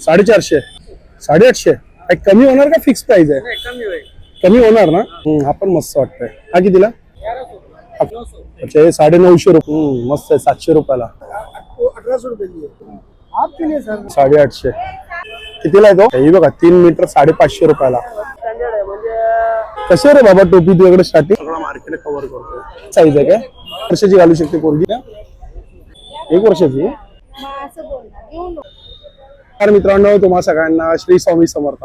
साडेचारशे. साडेआठशे? काय कमी होणार का फिक्स प्राइस आहे? कमी होईल. कमी होणार ना? हम्म, हा पण मस्त वाटतंय. हा कितीला अच्छा हे साडे नऊशे रुपये हम्म, मस्त आहे सातशे रुपयाला. अठारह सौ रुपये की आपके लिए सर. साडेआठशे. कितीला आहे तो? हे बघा तीन मीटर साडेपाचशे रुपयाला. म्हणजे कसे रे बाबा टोपी तुझ्याकडे स्टार्टिंग सगळं मार्केट कव्हर करतो साईज आहे काय? वर्षाची घालू शकते पोरगी? का एक वर्षाची? असं बोलणार येऊ नको नमस्कार मित्रांनो तुम्हा सगळ्यांना श्री स्वामी समर्थ.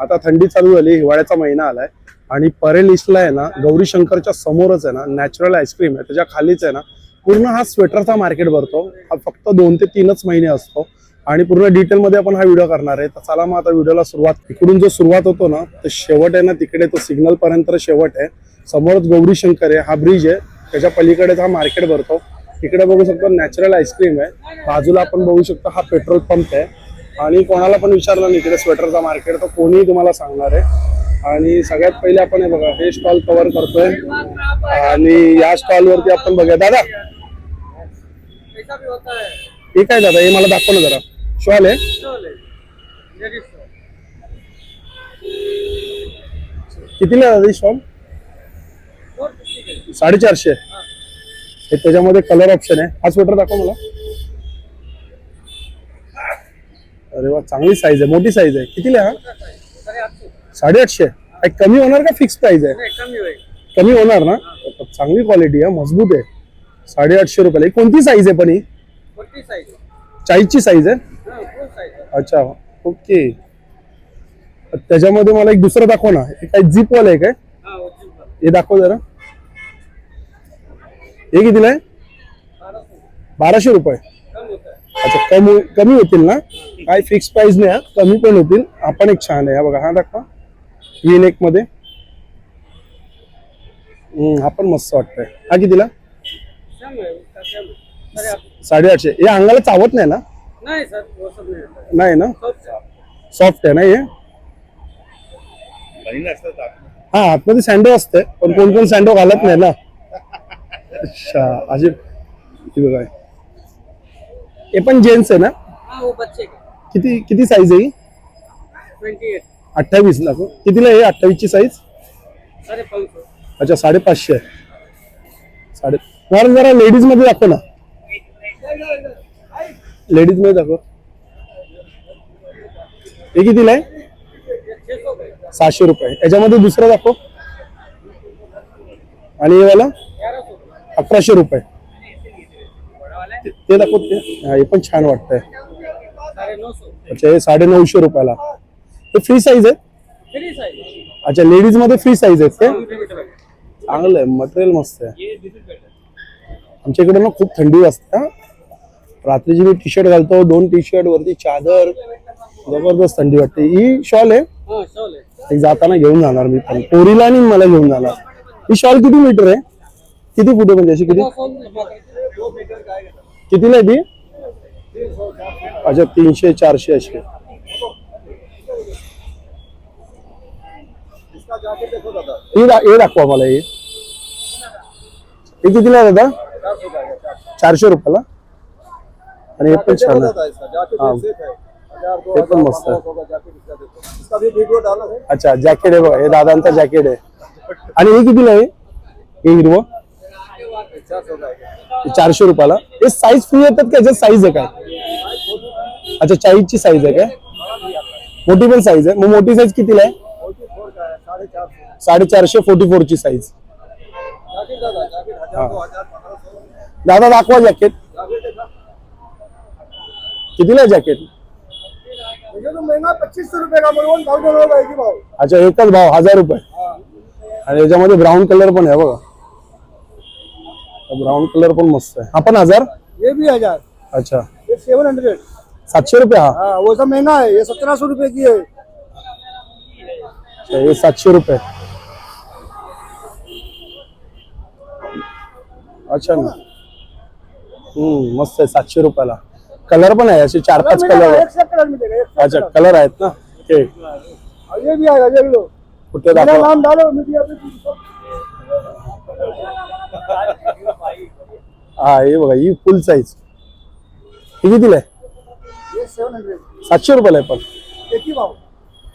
आता थंडी चालू झाली हिवाळ्याचा महिना आलाय. आणि परेल इस्टला आहे ना गौरी शंकरच्या समोरच आहे ना नॅचरल आईस्क्रीम आहे त्याच्या खालीच आहे ना पूर्ण हा स्वेटरचा मार्केट भरतो. हा फक्त दोन ते तीनच महिने असतो. आणि पूर्ण डिटेल मध्ये आपण हा व्हिडिओ करणार आहे. तर चला मग आता व्हिडिओला सुरुवात. इकडून जो सुरुवात होतो ना तर शेवट आहे ना तिकडे तो सिग्नल पर्यंत शेवट आहे. समोरच गौरी शंकर आहे हा ब्रिज आहे. त्याच्या पलीकडेच हा मार्केट भरतो. तिकडे बघू शकतो नॅचरल आईस्क्रीम आहे. बाजूला आपण बघू शकतो हा पेट्रोल पंप आहे. आणि कोणाला पण विचारलं नाही तिथे स्वेटरचा मार्केट तर कोणीही तुम्हाला सांगणार आहे. आणि सगळ्यात पहिले आपण हे बघा हे स्टॉल कव्हर करतोय. आणि या स्टॉल वरती आपण बघूया. दादा. ठीक आहे हे काय दादा? हे मला दाखव ना जरा. शॉल आहे? कितीला दादा शॉल साडेचारशे त्याच्यामध्ये कलर ऑप्शन आहे. हा स्वेटर दाखव मला. अरे वा चांगली साईज आहे मोठी साईज आहे. कितीला आहे? हा साडेआठशे काय कमी होणार का फिक्स प्राइस आहे? कमी होणार ना? चांगली क्वालिटी आहे मजबूत आहे. साडेआठशे रुपयाला. कोणती साईज आहे पण ही? चाळीसची साईज आहे? हाँ अच्छा ओके त्याच्यामध्ये मला एक दुसरं दाखव ना. काय वाला आहे काय? हाँ दाखव जरा. हे कितीला आहे? बाराशे. रुपये. अच्छा कमी कमी होतील ना? काय फिक्स प्राइस नाही कमी पण होतील. आपण एक छान आहे. बघा हा दाखवा. व्ही नेकमध्ये. हा पण मस्त वाटतंय. हा कितीला? साडेआठशे. हे अंगाला चावत नाही ना? नाही ना? सॉफ्ट आहे ना हे हा आतमध्ये सँडो असते पण कोण कोण सँडो घालत नाही ना? अच्छा असे हे बघा. हे पण जेंट्स आहे ना? हाँ वो बच्चे का किती किती साईज आहे ट्वेंटी एट अठ्ठावीस ना कितीला आहे अठ्ठावीस ची साईज अच्छा साडेपाचशे आहे. साडे मला जरा लेडीजमध्ये दाखव ना. लेडीजमध्ये दाखव. हे कितीला आहे? सहाशे रुपये. याच्यामध्ये दुसरं दाखव. आणि हे वाला? अकराशे रुपये. ते- ते दाखव ते. हा, पण छान वाटतंय. अच्छा हे साडे नऊशे रुपयाला. हे फ्री साईज आहे? अच्छा लेडीजमध्ये फ्री साईज आहेत ते? चांगलं आहे मटेरियल मस्त आहे. आमच्या इकडे ना खूप थंडी हा. रात्रीची मी टी शर्ट घालतो दोन टी शर्ट वरती चादर. जबरदस्त थंडी वाटते. ही शॉल आहे? एक जाताना घेऊन जाणार मी पण. पोरीला आणि मला घेऊन जाणार. ही शॉल किती मीटर आहे? किती फुट म्हणजे अशी किती? कितीला आहे ती अच्छा तीनशे चारशे अशी हे दाखवा मला हे. हे कितीला आहे दादा? चारशे रुपयाला. आणि हे पण छान हे. पण मस्त अच्छा जॅकेट आहे बघा हे दादांचा जॅकेट आहे. आणि हे कितीला आहे? हे हिरवं? चारशे रुपयाला? हे साईज फ्री येतात का? याच्यात साईज आहे. काय अच्छा चाळीसची साईज आहे. काय मोठी पण साईज आहे. मग मोठी साईज कितीला आहे? फोर्टी फोर का है. साढ़े चार सौ साडेचारशे फोर्टी फोरची साईज जाके दादा जाके हजार दो हजार पंद्रह सौ दादा दाखवा जॅकेट जाके देखा कितीला आहे जॅकेट मुझे तो महंगा पच्चीस सौ रुपए का बोलो वन थाउजेंड होगा एक ही भाव अच्छा एकच भाव हजार रुपये. हाँ आणि याच्यामध्ये ब्राऊन कलर पण आहे बघा. ब्राऊन कलर पण मस्त आहे. हा पण हजार? ये भी हजार. अच्छा. ये सेवन हंड्रेड सातशे रुपये हा. हाँ वो सब महंगा है ये सत्रह सौ रुपए की है अच्छा, हे सातशे रुपये. अच्छा ना. हम्म मस्त आहे सातशे रुपयाला. कलर पण आहे असे चार पाच कलर एक से कलर मिलेगा एक से अच्छा कलर आहेत ना? ओके और ये भी आएगा ये लो कुठे मेरा दाखवा नाम डालो मीडिया पे हा हे बघा ही फुल साईज ही कितीला आहे? ये सेवन हंड्रेड सातशे रुपयाला आहे पण. एक ही भाव?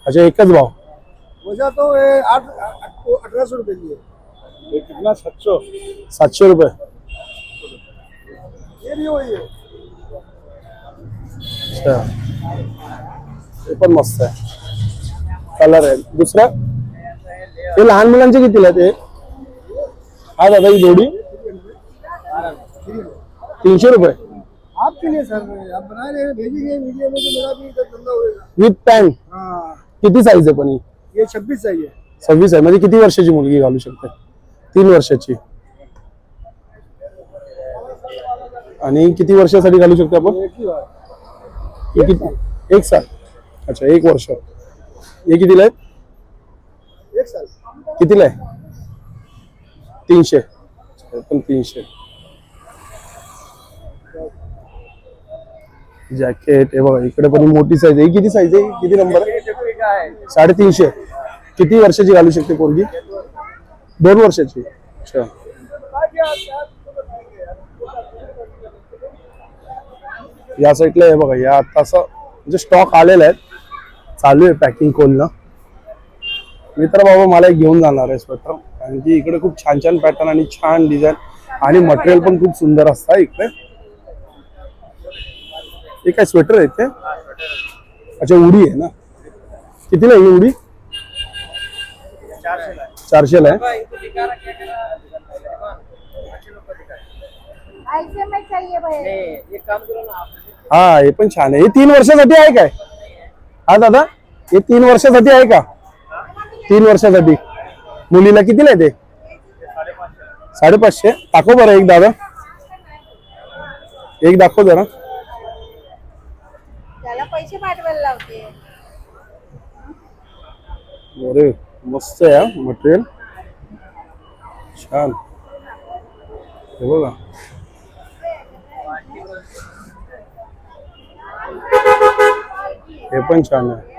अच्छा एकच भाव. वजह तो ये आठ सौ रुपये की है कितना? सातशे. सातशे रुपये. ये भी वही है अच्छा. हे पण मस्त आहे. कलर आहे. दुसरं? हे लहान मुलांचे कितीला आहे ते हा दादा ही जोडी. तीनशे रुपये. आपके लिए सर आप बना रहे हैं भेजेंगे मीडिया में तो मेरा भी इधर धंधा होएगा विथ पॅन्ट हाँ। किती साईज आहे पण ही? ये छब्बीस चाहिए सव्वीस आहे. म्हणजे किती वर्षाची मुलगी घालू शकते? तीन वर्षाची. आणि किती वर्षासाठी घालू शकतो आपण? एक ही हे किती एक साल. अच्छा एक वर्ष. हे कितीला आहे? एक साल. कितीला आहे? तीनशे. पण तीनशे. जॅकेट हे बघा इकडे पण मोठी साईज आहे. ही किती साईज आहे? किती नंबर आहे? साडेतीनशे. किती वर्षाची घालू शकते पोरगी? दोन वर्षाची. अच्छा. या साईडला हे बघा या आता असं म्हणजे स्टॉक आलेला आहे चालू आहे पॅकिंग खोलणं. मी तर बाबा मला एक घेऊन जाणार आहे स्वेटर कारण की इकडे खूप छान छान पॅटर्न आणि छान डिझाईन आणि मटेरियल पण खूप सुंदर असतं इकडे. हे काय स्वेटर आहे ते अच्छा उडी आहे ना? कितीला आहे ही उडी? चारशेला आहे. ऐसे में चाहिए भैया हा हे पण छान आहे. हे तीन वर्षासाठी आहे काय? हा दादा? हे तीन वर्षासाठी आहे का? तीन वर्षासाठी. मुलीला कितीला आहे ते? साडेपाचशे. दाखव बरं एक दादा. एक दाखव जरा. पैसे पाठवायला लावते. अरे मस्त आहे मटेरियल छान. हे बघा. हे पण छान आहे.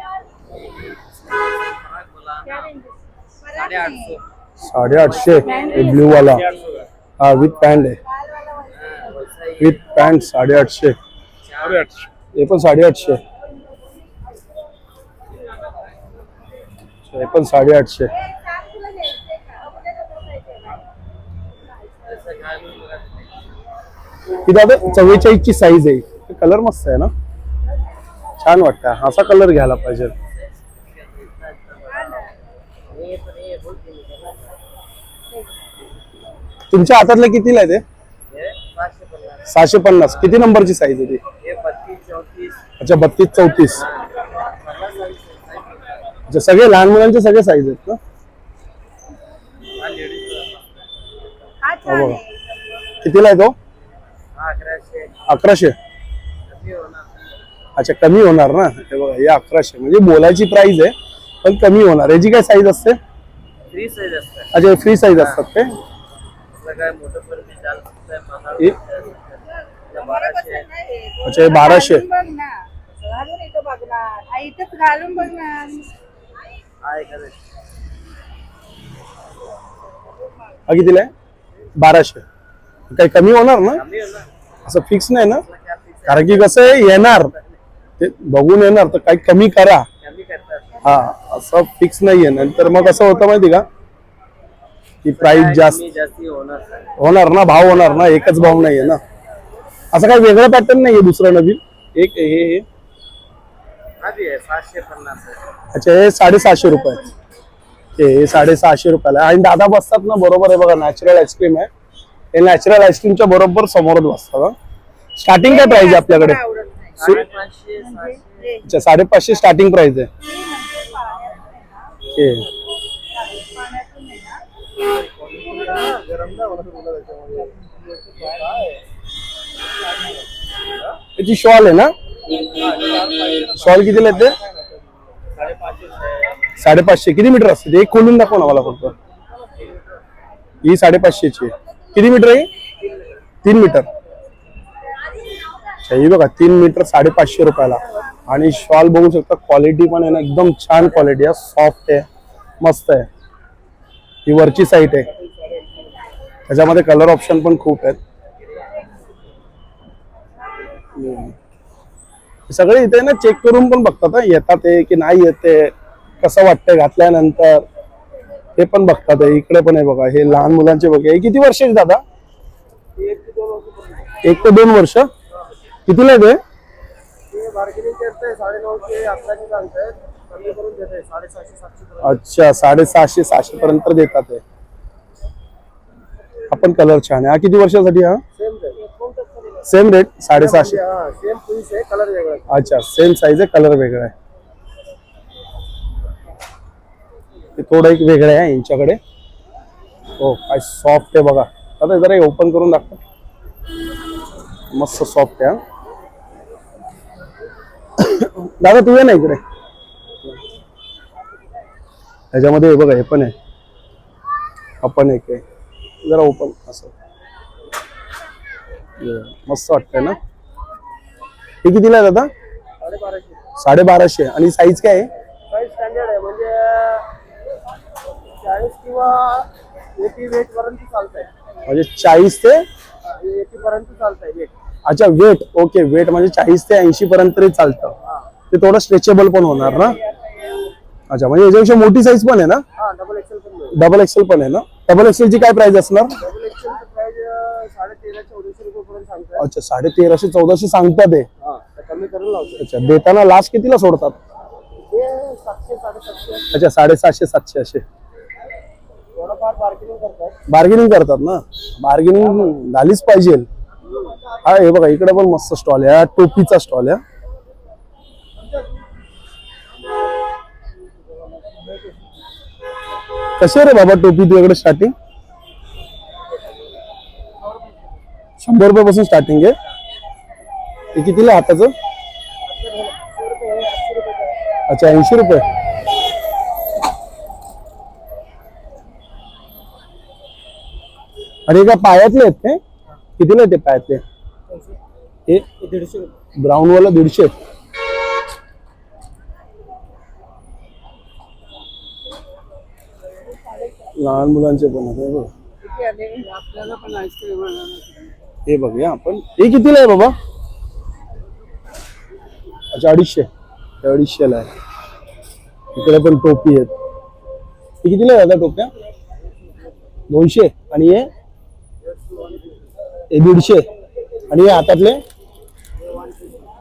साडे आठशे ब्ल्यू वाला. हा विथ पॅन्ट आहे. विथ पॅन्ट साडे आठशे साडे आठशे हे पण साडे आठशे तुला घ्यायचंय का उद्या कसं पाहिजे ही दादा चव्वेचाळीस ची साईज आहे कलर मस्त आहे ना? छान वाटतं असा कलर घ्यायला पाहिजे. तुमच्या हातातलं कितीला आहे ते? सहाशे पन्नास. किती नंबरची साईज आहे ती? अच्छा बत्तीस चौतीस. अच्छा सगळे लहान मुलांचे सगळे साईज आहेत ना हा हा बघा आहे. कितीला आहे तो? अकराशे. अच्छा कमी होणार ना? हे बघा हे अकराशे. म्हणजे बोलायची प्राइस आहे पण कमी होणार. याची काय साईज असते? अच्छा फ्री साईज असतात हे? तू अच्छा, हे बाराशे. घालून बघ ना घालून इथं बघणार हा, इथंच घालून आहे का? हा कितीला आहे? बाराशे. काही कमी होणार ना? असं फिक्स नाही ना? कारण की कसं आहे येणार. ते बघून येणार तर काही कमी करा. हा असं फिक्स नाहीये. नंतर मग कसं होतं माहिती का? की प्राइस जास्त होणार होणार ना? भाव होणार ना? एकच भाव नाहीये ना? असं काही वेगळं पॅटर्न नाहीये दुसरं नवीन? एक हे हे हा बी आहे सातशे पन्नास आहे. अच्छा हे साडेसहाशे रुपये. हे साडेसहाशे रुपयाला. आणि दादा बसतात ना बरोबर आहे बघा नॅचरल आईस्क्रीम आहे. हे नॅचरल आईस्क्रीमच्या बरोबर समोरच बसतात स्टार्टिंग काय प्राइस आहे आपल्याकडे? अच्छा साडेपाचशे स्टार्टिंग प्राइस आहे. हे. याची शॉल आहे ना? शॉल कितीला येते साडेपाचशे. किती मीटर असते ते? एक खोलून दाखव ना मला फक्त. ही साडेपाचशेची किती मीटर आहे तीन मीटर. अच्छा ही बघा तीन मीटर साडेपाचशे रुपयाला. आणि शॉल बघू शकता क्वालिटी पण आहे ना एकदम छान क्वालिटी आहे. सॉफ्ट आहे. मस्त आहे. ही वरची साईट आहे. त्याच्यामध्ये कलर ऑप्शन पण खूप आहेत. सगळे इथे ना चेक करून पण बघतात येतात ते की नाही येते कसं वाटतंय घातल्यानंतर ते पण बघतात. इकडे पण आहे बघा हे लहान मुलांचे बघा हे किती वर्षाचे दादा? एक ते दोन वर्ष. कितीला ते अच्छा साडेसहाशे सहाशे पर्यंत देतात आपण कलर छान आहे. हा किती वर्षासाठी हा? सेम रेट सेम रेट साडेसहाशे. पीस आहे कलर वेगळा आहे. अच्छा सेम साईज आहे कलर वेगळा आहे. ते थोडं एक वेगळं आहे यांच्याकडे. हो काय सॉफ्ट आहे बघा. आता जरा ओपन करून दाखव. मस्त सॉफ्ट आहे हा. दादा तू ये ना इकडे. ह्याच्यामध्ये हे बघा हे पण आहे. आपण एक आहे. जरा ओपन असं. हे, मस्त वाटतंय ना? हे कितीला आहे दादा? साडेबाराशे. आणि साईज काय आहे? साईज स्टँडर्ड आहे. म्हणजे चाळीस किंवा एटी वेट पर्यंत चालत आहे म्हणजे चाळीस ते एटी पर्यंत चालत आहे वेट अच्छा वेट ओके वेट म्हणजे चाळीस ते ऐंशी पर्यंत तरी चालतं. ते थोडं स्ट्रेचेबल पण होणार ना? अच्छा म्हणजे याच्यापेक्षा मोठी साईज पण आहे ना? हा डबल एक्सेल पण मिळेल. डबल एक्सेल पण आहे ना? डबल एक्सेलची काय प्राइस असणार डबल एक्सेलचं प्राइस साडे तेरा चौदाशे रुपये पर्यंत सांगताय अच्छा साडे तेराशे चौदाशे सांगतात ते अच्छा देताना लास्ट कितीला सोडतात? साडेसातशे. अच्छा साडेसहाशे सातशे असे. बार्गेनिंग करतात. ना? बार्गेनिंग झालीच पाहिजे. हा हे बघा इकडे पण मस्त स्टॉल आहे. टोपीचा स्टॉल आहे कसे रे बाबा टोपी? तुझ्याकडे स्टार्टिंग शंभर रुपयापासून स्टार्टिंग आहे. हे कितीला हाताचं अच्छा ऐंशी रुपये. आणि का पायातले आहेत ते. कितीला आहे ते पायातले? हे दीडशे ब्राऊन वाला दीडशे लहान मुलांचे पण होते बघ. आपल्याला पण आईस्क्रीम हे बघूया आपण. हे कितीला आहे बाबा? अच्छा अडीचशे. हे अडीचशेला आहे. इकडे पण टोपी आहेत. हे कितीला आहे दादा टोप्या? दोनशे. आणि हे? हे दीडशे. आणि हे हातातले?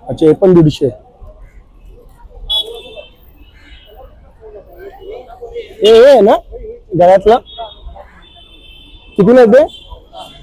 अच्छा हे पण दीडशे. हे आहे ना गळ्यातलं? कितीला आहे ते?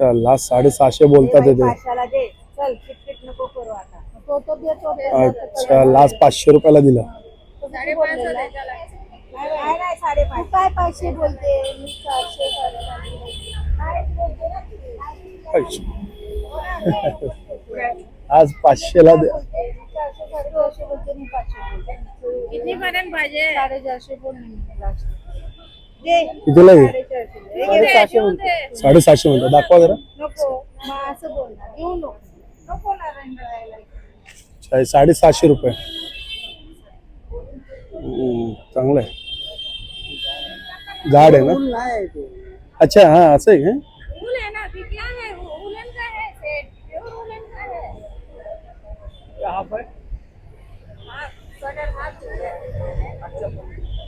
अच्छा लास्ट साडेसहाशे बोलतात ते अच्छा लास्ट पाचशे रुपयाला दिला. पाचशे आज पाचशे बोलते किती पर्यंत पाहिजे? साडेचारशे बोल. कितीला साडेचारशे बोलते साडेसहाशे म्हणतात. दाखवा जरा. साडेसहाशे रुपये. चांगलं आहे. झाड आहे ना? नाही ते. अच्छा हा असं आहे का? फूल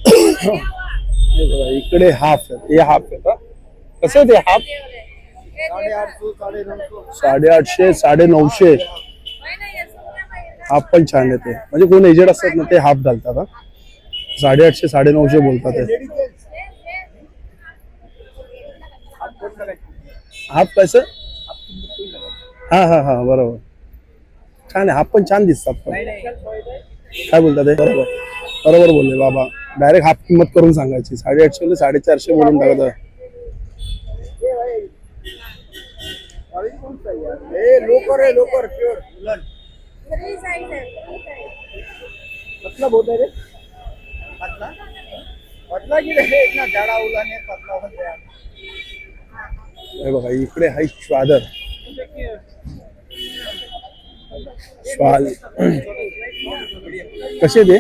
म्हणजे इकडे हाफ हे हाफ आहे का? कसं आहे ते हाफ साडेआठशे साडे नऊशे हाफ पण छान आहे ते. म्हणजे कोण एजेड असतात ना ते हाफ घालतात हा. साडेआठशे साडे नऊशे बोलतात हाफ कसं? हा हा हा बरोबर. छान आहे. हाफ पण छान दिसतात पण. काय बोलतात ते? बरोबर. बरोबर बोलले बाबा. डायरेक्ट हाफ किंमत करून सांगायची. साडेआठशे साडेचारशे बोलून टाकत है है साइज पतला बहुत है रे. पतला? पतला की रे इतना जाड़ा उलन है पतला हो गया हे बघा इकडे आहे श्वादर. श्वाल. कसे ते?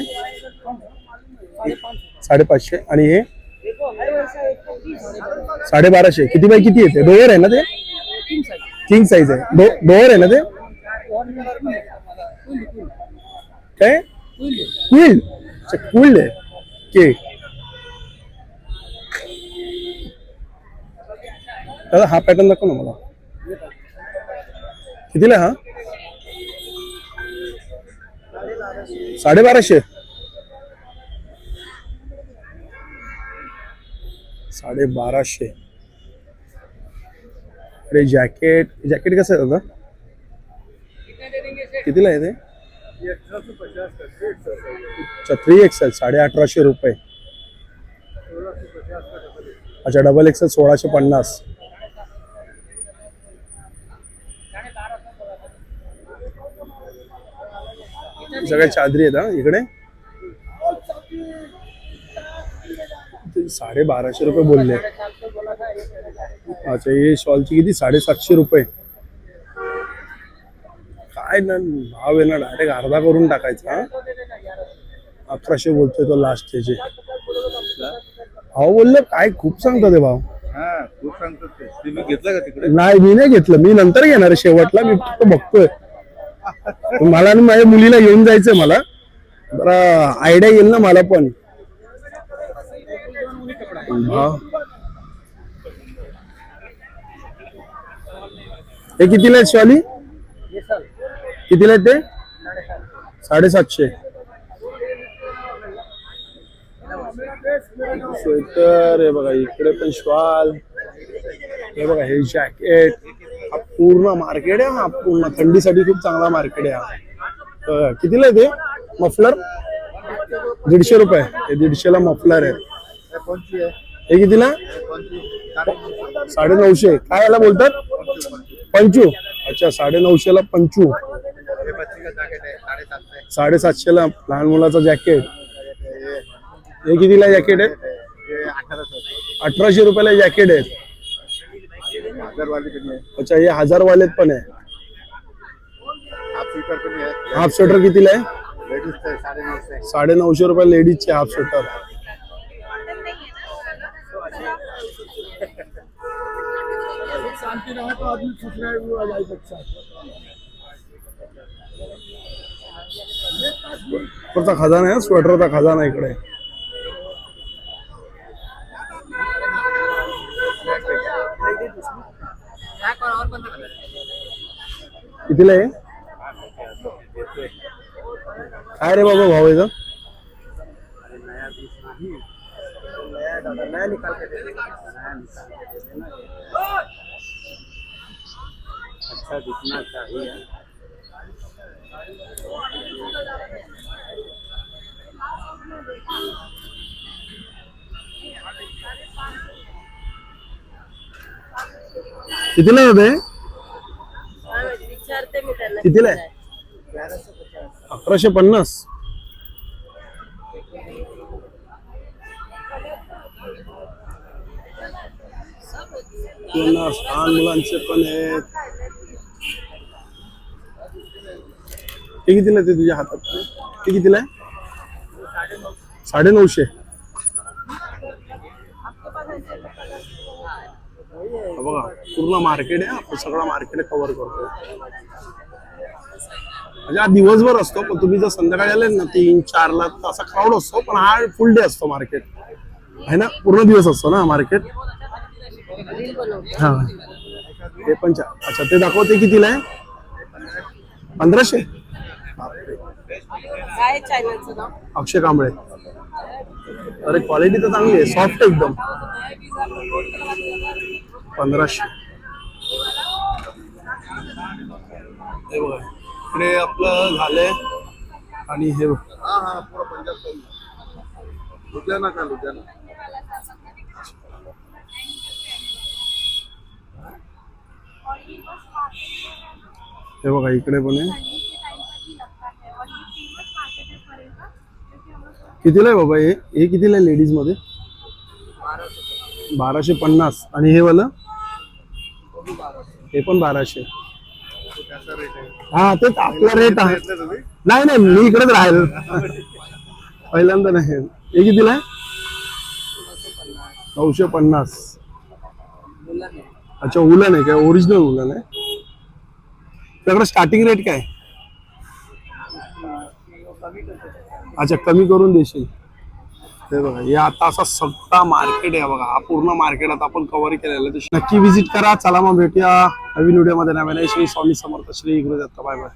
साडेपाचशे आणि हे? साडेबाराशे. किती बाय किती येते? डोअर आहे ना ते? किंग साईज आहे. डोअर आहे ना ते? काय? क्विल्ड अच्छा आहे. के दादा हा पॅटर्न दाखव ना मला. कितीला हा? साडेबाराशे. साडेबाराशे अरे जॅकेट जॅकेट कसं आहे दादा? कितीला आहे ते? अच्छा थ्री एक्सेल साडे अठराशे रुपये. अच्छा डबल एक्सेल सोळाशे पन्नास. सगळ्या चादरी आहेत हा इकडे? साडे बाराशे रुपये बोलले. अच्छा हे शॉलची किती? साडेसातशे रुपये. काय ना भाव आहे ना डायरेक्ट अर्धा करून टाकायचा अकराशे बोलतोय तो लास्ट त्याचे भाव बोलले काय खूप सांगतात ते भाव. हा नाही मी नाही घेतलं. मी नंतर घेणार शेवटला. मी फक्त बघतोय. मला आणि माझ्या मुलीला घेऊन जायचंय मला. जरा आयडिया येईल ना मला पण. हे. कितीला आहेत शिवाली कितीला आहेत ते? साडेसातशे. स्वेटर हे बघा इकडे पण श्वाल. हे बघा हे जॅकेट हा पूर्ण मार्केट आहे हा पूर्ण. थंडीसाठी खूप चांगला मार्केट आहे हा. कितीला आहे ते? मफलर दीडशे रुपये. हे दीडशेला मफलर आहे. हे कितीला? साडे नऊशे काय याला बोलतात? पंचू. अच्छा साडे नऊशेला पंचू. साडे बच्ची साडेसातशे लहान मुलाचं जॅकेट. हे कितीला जॅकेट आहे? अठराशे रुपयाला जॅकेट आहे. अच्छा हे हजार वालेत पण आहे. हाफ स्वेटर कितीला आहे? साडे नऊशे रुपये लेडीजचे हाफ स्वेटर. शांति रहा तो आदमी खुश रहे वो आ जाए बच्चा खजाना आहे स्वेटरचा खजाना इकडे. कितीला आहे काय रे बाबा भाव याचा नया निकाल के दे देना नया निकाल के दे देना अच्छा दिखना चाहिए। कितीला होते विचारते मी त्यांना कितीला आहे. अकराशे पन्नास. पुन्हा लहान मुलांचे पण आहेत. ते कितीला ते तुझ्या हातात? ते कितीला आहे? साडे नऊशे बघा पूर्ण मार्केट आहे आपण सगळं मार्केट कव्हर करतो म्हणजे हा दिवसभर असतो पण तुम्ही जर संध्याकाळी आले ना तीन चारला तर असा क्राऊड असतो पण हा फुल डे असतो मार्केट आहे ना? पूर्ण दिवस असतो ना मार्केट हा. ते पण अच्छा ते दाखवते कितीला आहे? पंधराशे? काय चॅनलचं नाव? अक्षय कांबळे. अरे क्वालिटी तर चांगली आहे सॉफ्ट एकदम. पंधराशे. हे बघा इकडे आपलं झालंय. आणि हे हा हा पुरा पंजाब लुधियाना का लुधियाना? हे बघा इकडे पण आहे. कितीला आहे बाबा हे? हे कितीला आहे लेडीजमध्ये बाराशे पन्नास. आणि हे वाला? हे पण बाराशे. हा तेच आपला रेट आहे. नाही नाही मी इकडेच राहील. पहिल्यांदा नाही. हे कितीला आहे? नऊशे पन्नास. अच्छा उलन आहे काय? ओरिजिनल उलन आहे. त्याकडे स्टार्टिंग रेट काय? अच्छा कमी करून देशील. हे बघा हे आता असा सगळा मार्केट आहे बघा. हा पूर्ण मार्केट आता आपण कव्हर केलेलं आहे. नक्की विजिट करा. चला मग भेटूया नवीन व्हिडिओमध्ये नव्याने. श्री स्वामी समर्थ. श्री गुरुदत्त. Bye bye.